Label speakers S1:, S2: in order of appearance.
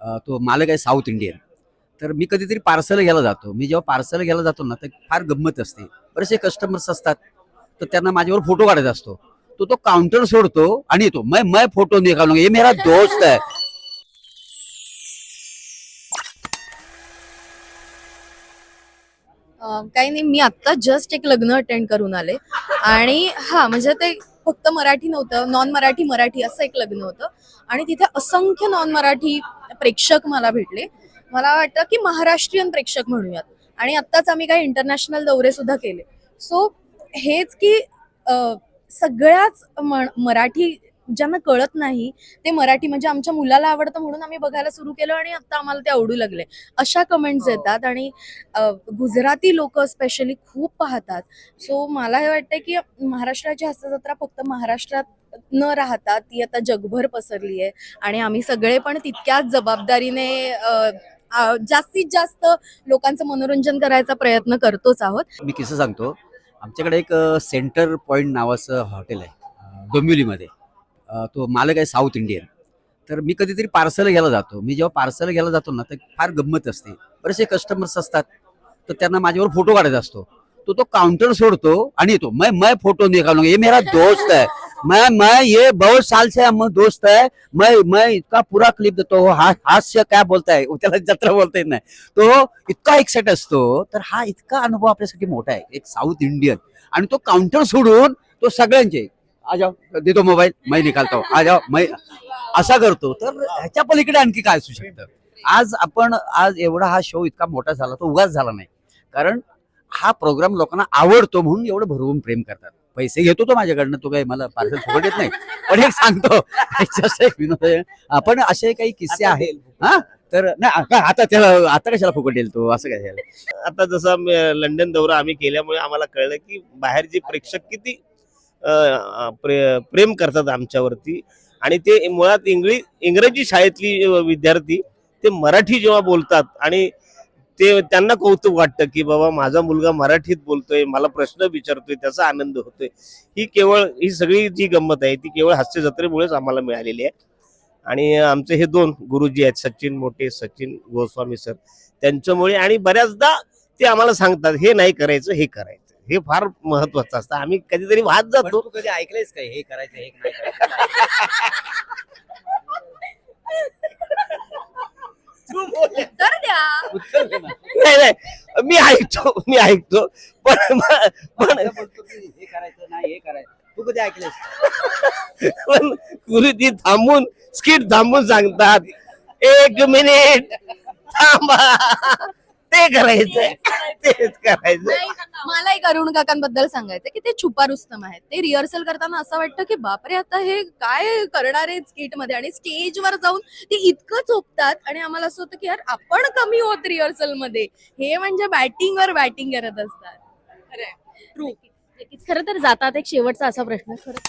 S1: तो मालक आहे साऊथ इंडियन. तर मी कधीतरी पार्सल घ्यायला जातो. मी जेव्हा पार्सल घ्यायला जातो ना तर फार गंमत असते. बरेचसे कस्टमर्स असतात तर त्यांना माझ्यावर फोटो काढायचा असतो. तो तो काउंटर सोडतो आणि येतो. मैं मैं फोटो निकालूंगा ये मेरा दोस्त है
S2: काही नाही. मी आत्ता जस्ट एक लग्न अटेंड करून आले. आणि हा म्हणजे ते फक्त मराठी नव्हतं नॉन मराठी मराठी असं एक लग्न होतं. आणि तिथे असंख्य नॉन मराठी प्रेक्षक मला भेटले. मला वाटतं की महाराष्ट्रीयन प्रेक्षक म्हणूयात. आणि आत्ताच आम्ही काही इंटरनॅशनल दौरे सुद्धा केले. सो हेच की सगळ्याच म- मराठी ज्यांना कळत नाही ते मराठी म्हणजे आमच्या मुलाला आवडतं म्हणून आम्ही बघायला सुरू केलं आणि आता आम्हाला ते आवडू लागले. अशा कमेंट्स
S1: हो.
S2: येतात आणि गुजराती लोक स्पेशली खूप पाहतात. सो मला हे वाटतं की महाराष्ट्राची हस्तजत्रा फक्त महाराष्ट्रात न राहता ती आता जगभर पसरली आहे आणि आम्ही सगळे पण तितक्याच जबाबदारीने जास्तीत जास्त लोकांचं मनोरंजन करायचा प्रयत्न करतोच आहोत.
S1: मी किस्सा सांगतो. आमच्याकडे एक सेंटर पॉईंट नावाचं हॉटेल आहे डोंबिवलीमध्ये. तो मालक आहे साऊथ इंडियन. तर मी कधीतरी पार्सल घ्यायला जातो. मी जेव्हा पार्सल घ्यायला जातो ना तर फार गंमत असते. बरेचसे कस्टमर्स असतात तर त्यांना माझ्यावर फोटो काढायचा असतो. तो तो काउंटर सोडतो आणि येतो. मैं मैं फोटो निकालूंगा ये मेरा दोस्त है मैं मैं ये बहुत साल से हम दोस्त है. मैं मैं इतका पूरा क्लिप देतो. हा हास्य काय बोलताय त्याला जत्रा बोलता येत नाही. तो इतका एक्साइट असतो. तर हा इतका अनुभव आपल्यासाठी मोठा आहे. एक साऊथ इंडियन. आणि तो काउंटर सोडून तो सगळ्यांचे आ जाओ देतो मोबाईल मै निकालतो. आ जाओ मै असा करतो. तर ह्याच्या पलीकडे आणखी काय असू शकतं? आज आपण आज एवढा हा शो इतका मोठा झाला तो उगाच झाला नाही. कारण हा प्रोग्राम लोकांना आवडतो म्हणून एवढं भरवून प्रेम करतात. पैसे घेतो तो माझ्याकडनं तो काही मला पार्सल फुकट येत नाही. पण एक सांगतो एक विनोद आहे. आपण असे काही किस्से आहेत. हा? तर नाही आता- आता त्याला आता कशाला फुकट येईल तो? असं काय झालं.
S3: आता जसं लंडन दौरा आम्ही केल्यामुळे आम्हाला कळलं की बाहेरचे प्रेक्षक किती प्रे- प्रेम करतात आमच्यावरती. आणि ते मुळात इंग्लिश इंग्रजी शाळेतली विद्यार्थी ते मराठी जेव्हा बोलतात आणि ते त्यांना कौतुक वाटतं की बाबा माझा मुलगा मराठीत बोलतोय मला प्रश्न विचारतोय त्याचा आनंद होतोय. ही केवळ ही सगळी जी गंमत आहे ती केवळ हास्य जत्रेमुळेच आम्हाला मिळालेली आहे. आणि आमचे हे दोन गुरुजी आहेत सचिन मोठे सचिन गोस्वामी सर त्यांच्यामुळे आणि बऱ्याचदा ते आम्हाला सांगतात हे नाही करायचं हे करायचं. हे फार महत्वाचं असतं. आम्ही कधीतरी वाद जातो.
S1: तू कधी ऐकलंयस काय हे? करायचं हे नाही करायचं?
S2: उत्तर द्या.
S1: उत्तर दे ना.
S3: नाही नाही. मी ऐकतो मी ऐकतो. पण पण
S1: असं बोलतो की हे करायचं नाही हे करायचं. तू कधी ऐकलंयस?
S3: पण गुरुजी थांबून स्किट थांबून सांगतात एक मिनिट थांबा. ते करायचंय. तेच करायचं
S2: नाही, मला एक अरुण काकांबद्दल सांगायचं की ते छुपा रुस्तम आहेत. ते रिहर्सल करताना असं वाटतं की बापरे आता हे काय करणार आहे स्किटमध्ये? आणि स्टेजवर जाऊन ते इतकं झोपतात आणि आम्हाला असं होतं की यार आपण कमी होत रिहर्सलमध्ये. हे म्हणजे बॅटिंग वर बॅटिंग करत असतात.
S4: खरं तर जातात एक शेवटचा असा प्रश्न. खरं